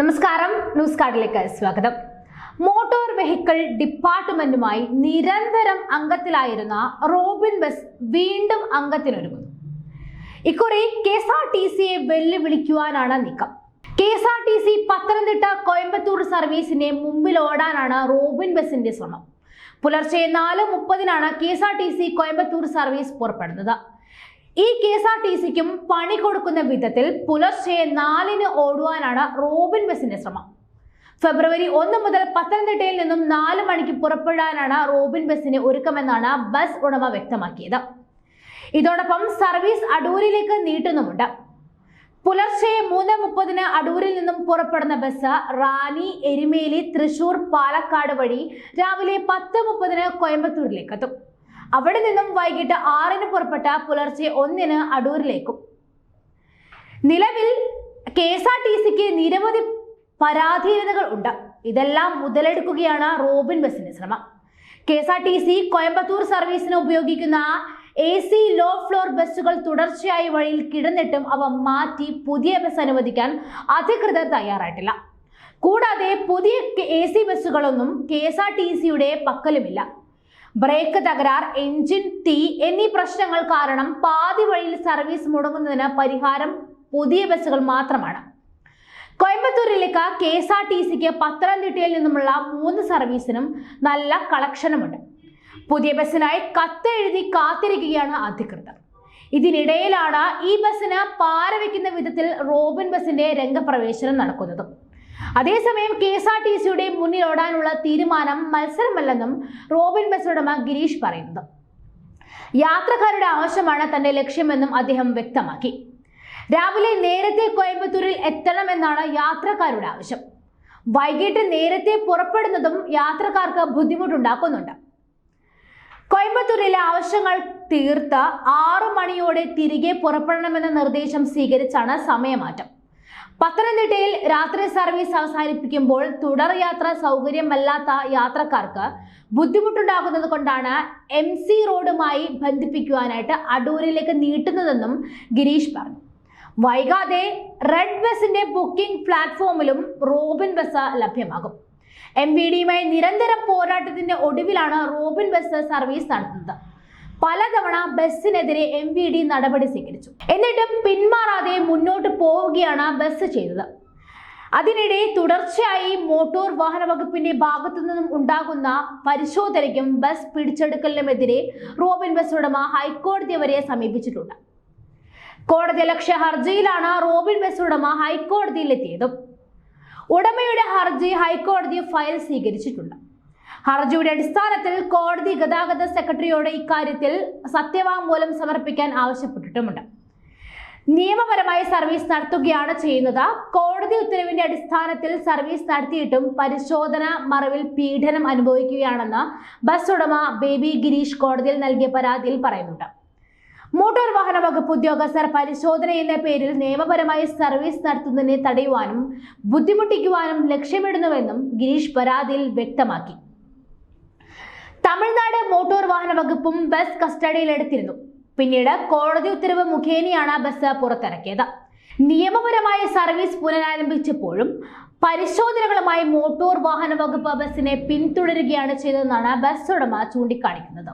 നമസ്കാരം. ന്യൂസ് കാർഡിലേക്ക് സ്വാഗതം. Motor vehicle ഡിപ്പാർട്ട്മെന്റുമായി നിരന്തരം അംഗത്തിലായിരുന്ന റോബിൻ ബസ് വീണ്ടും അംഗത്തിനൊരുങ്ങുന്നു. ഇക്കുറി കെ എസ് ആർ ടി സിയെ വെല്ലുവിളിക്കുവാനാണ് നീക്കം. K S R T C Pathanamthitta Coimbatore സർവീസിന്റെ മുമ്പിൽ ഓടാനാണ് റോബിൻ ബസിന്റെ ശ്രമം. പുലർച്ചെ നാല് മുപ്പതിനാണ് K S R T C Coimbatore service പുറപ്പെടുന്നത്. ഈ കെ എസ് ആർ ടി സിക്കും പണി കൊടുക്കുന്ന വിധത്തിൽ പുലർച്ചെ നാലിന് ഓടുവാനാണ് റോബിൻ ബസിന്റെ ശ്രമം. ഫെബ്രുവരി ഒന്ന് മുതൽ പത്തനംതിട്ടയിൽ നിന്നും നാല് മണിക്ക് പുറപ്പെടാനാണ് റോബിൻ ബസിന് ഒരുക്കമെന്നാണ് ബസ് ഉടമ വ്യക്തമാക്കിയത്. ഇതോടൊപ്പം സർവീസ് അടൂരിലേക്ക് നീട്ടുന്നുമുണ്ട്. പുലർച്ചെ മൂന്ന് മുപ്പതിന് അടൂരിൽ നിന്നും പുറപ്പെടുന്ന ബസ് റാന്നി എരുമേലി തൃശൂർ പാലക്കാട് വഴി രാവിലെ പത്ത് മുപ്പതിന് കോയമ്പത്തൂരിലേക്ക് എത്തും അവിടെ നിന്നും വൈകിട്ട് ആറിന് പുറപ്പെട്ട പുലർച്ചെ ഒന്നിന് അടൂരിലേക്കും. നിലവിൽ കെ എസ് ആർ ടി സിക്ക് നിരവധി പരാധീനതകൾ ഉണ്ട്. ഇതെല്ലാം മുതലെടുക്കുകയാണ് റോബിൻ ബസിന്റെ ശ്രമം. K S R T C Coimbatore സർവീസിന് ഉപയോഗിക്കുന്ന എ സി ലോ ഫ്ലോർ ബസ്സുകൾ തുടർച്ചയായി വഴിയിൽ കിടന്നിട്ടും അവ മാറ്റി പുതിയ ബസ് അനുവദിക്കാൻ അധികൃതർ തയ്യാറായിട്ടില്ല. കൂടാതെ പുതിയ എ സി ബസ്സുകളൊന്നും കെ എസ് ആർ ടി സിയുടെ പക്കലുമില്ല. ബ്രേക്ക് തകരാർ എഞ്ചിൻ തീ എന്നീ പ്രശ്നങ്ങൾ കാരണം പാതി വഴിയിൽ സർവീസ് മുടങ്ങുന്നതിന് പരിഹാരം പുതിയ ബസ്സുകൾ മാത്രമാണ്. കോയമ്പത്തൂരിലേക്ക് കെ എസ് ആർ ടി സിക്ക് പത്തനംതിട്ടയിൽ നിന്നുമുള്ള മൂന്ന് സർവീസിനും നല്ല കളക്ഷനുമുണ്ട്. പുതിയ ബസ്സിനായി കത്തെഴുതി കാത്തിരിക്കുകയാണ് അധികൃതർ. ഇതിനിടയിലാണ് ഈ ബസ്സിന് പാര വയ്ക്കുന്ന വിധത്തിൽ റോബിൻ ബസിന്റെ രംഗപ്രവേശനം നടക്കുന്നത്. അതേസമയം കെ എസ് ആർ ടി സിയുടെ മുന്നിൽ ഓടാനുള്ള തീരുമാനം മത്സരമല്ലെന്നും റോബിൻ ബസ് ഉടമ ഗിരീഷ് പറയുന്നത്. യാത്രക്കാരുടെ ആവശ്യമാണ് തന്റെ ലക്ഷ്യമെന്നും അദ്ദേഹം വ്യക്തമാക്കി. രാവിലെ നേരത്തെ കോയമ്പത്തൂരിൽ എത്തണമെന്നാണ് യാത്രക്കാരുടെ ആവശ്യം. വൈകിട്ട് നേരത്തെ പുറപ്പെടുന്നതും യാത്രക്കാർക്ക് ബുദ്ധിമുട്ടുണ്ടാക്കുന്നുണ്ട്. കോയമ്പത്തൂരിലെ ആവശ്യങ്ങൾ തീർത്ത് ആറു മണിയോടെ തിരികെ പുറപ്പെടണമെന്ന നിർദ്ദേശം സ്വീകരിച്ചാണ് സമയമാറ്റം. പത്തനംതിട്ടയിൽ രാത്രി സർവീസ് അവസാനിപ്പിക്കുമ്പോൾ തുടർ യാത്ര സൗകര്യമല്ലാത്ത യാത്രക്കാർക്ക് ബുദ്ധിമുട്ടുണ്ടാകുന്നത് കൊണ്ടാണ് എം സി റോഡുമായി ബന്ധിപ്പിക്കുവാനായിട്ട് അടൂരിലേക്ക് നീട്ടുന്നതെന്നും ഗിരീഷ് പറഞ്ഞു. വൈകാതെ റെഡ് ബസിന്റെ ബുക്കിംഗ് പ്ലാറ്റ്ഫോമിലും റോബിൻ ബസ് ലഭ്യമാകും. എം വി ഡിയുമായി നിരന്തരം പോരാട്ടത്തിന്റെ ഒടുവിലാണ് റോബിൻ ബസ് സർവീസ് നടത്തുന്നത്. പലതവണ ബസ്സിനെതിരെ എം വി ഡി നടപടി സ്വീകരിച്ചു. എന്നിട്ടും പിന്മാറാതെ മുന്നോട്ട് പോവുകയാണ് ബസ് ചെയ്തത്. അതിനിടെ തുടർച്ചയായി മോട്ടോർ വാഹന വകുപ്പിന്റെ ഭാഗത്തു നിന്നും ഉണ്ടാകുന്ന പരിശോധനയ്ക്കും ബസ് പിടിച്ചെടുക്കലിനുമെതിരെ റോബിൻ ബസ് ഉടമ ഹൈക്കോടതി വരെ സമീപിച്ചിട്ടുണ്ട്. കോടതി ലക്ഷ്യ ഹർജിയിലാണ് റോബിൻ ബസ് ഉടമ ഹൈക്കോടതിയിലെത്തിയതും. ഉടമയുടെ ഹർജി ഹൈക്കോടതി ഫയൽ സ്വീകരിച്ചിട്ടുണ്ട്. ഹർജിയുടെ അടിസ്ഥാനത്തിൽ കോടതി ഗതാഗത സെക്രട്ടറിയോട് ഇക്കാര്യത്തിൽ സത്യവാങ്മൂലം സമർപ്പിക്കാൻ ആവശ്യപ്പെട്ടിട്ടുമുണ്ട്. നിയമപരമായി സർവീസ് നടത്തുകയാണ് ചെയ്യുന്നത്. കോടതി ഉത്തരവിന്റെ അടിസ്ഥാനത്തിൽ സർവീസ് നടത്തിയിട്ടും പരിശോധന മറവിൽ പീഡനം അനുഭവിക്കുകയാണെന്ന് ബസ് ഉടമ ബേബി ഗിരീഷ് കോടതിയിൽ നൽകിയ പരാതിയിൽ പറയുന്നുണ്ട്. മോട്ടോർ വാഹന വകുപ്പ് ഉദ്യോഗസ്ഥർ പരിശോധന എന്ന പേരിൽ നിയമപരമായി സർവീസ് നടത്തുന്നതിനെ തടയുവാനും ബുദ്ധിമുട്ടിക്കുവാനും ലക്ഷ്യമിടുന്നുവെന്നും ഗിരീഷ് പരാതിയിൽ വ്യക്തമാക്കി. തമിഴ്നാട് മോട്ടോർ വാഹന വകുപ്പും ബസ് കസ്റ്റഡിയിലെടുത്തിരുന്നു പിന്നീട് കോടതി ഉത്തരവ് മുഖേനയാണ് ബസ് പുറത്തിറക്കിയത്. നിയമപരമായ സർവീസ് പുനരാരംഭിച്ചപ്പോഴും പരിശോധനകളുമായി മോട്ടോർ വാഹന വകുപ്പ് ബസ്സിനെ പിന്തുടരുകയാണ് ചെയ്തതെന്നാണ് ബസ് ഉടമ ചൂണ്ടിക്കാണിക്കുന്നത്.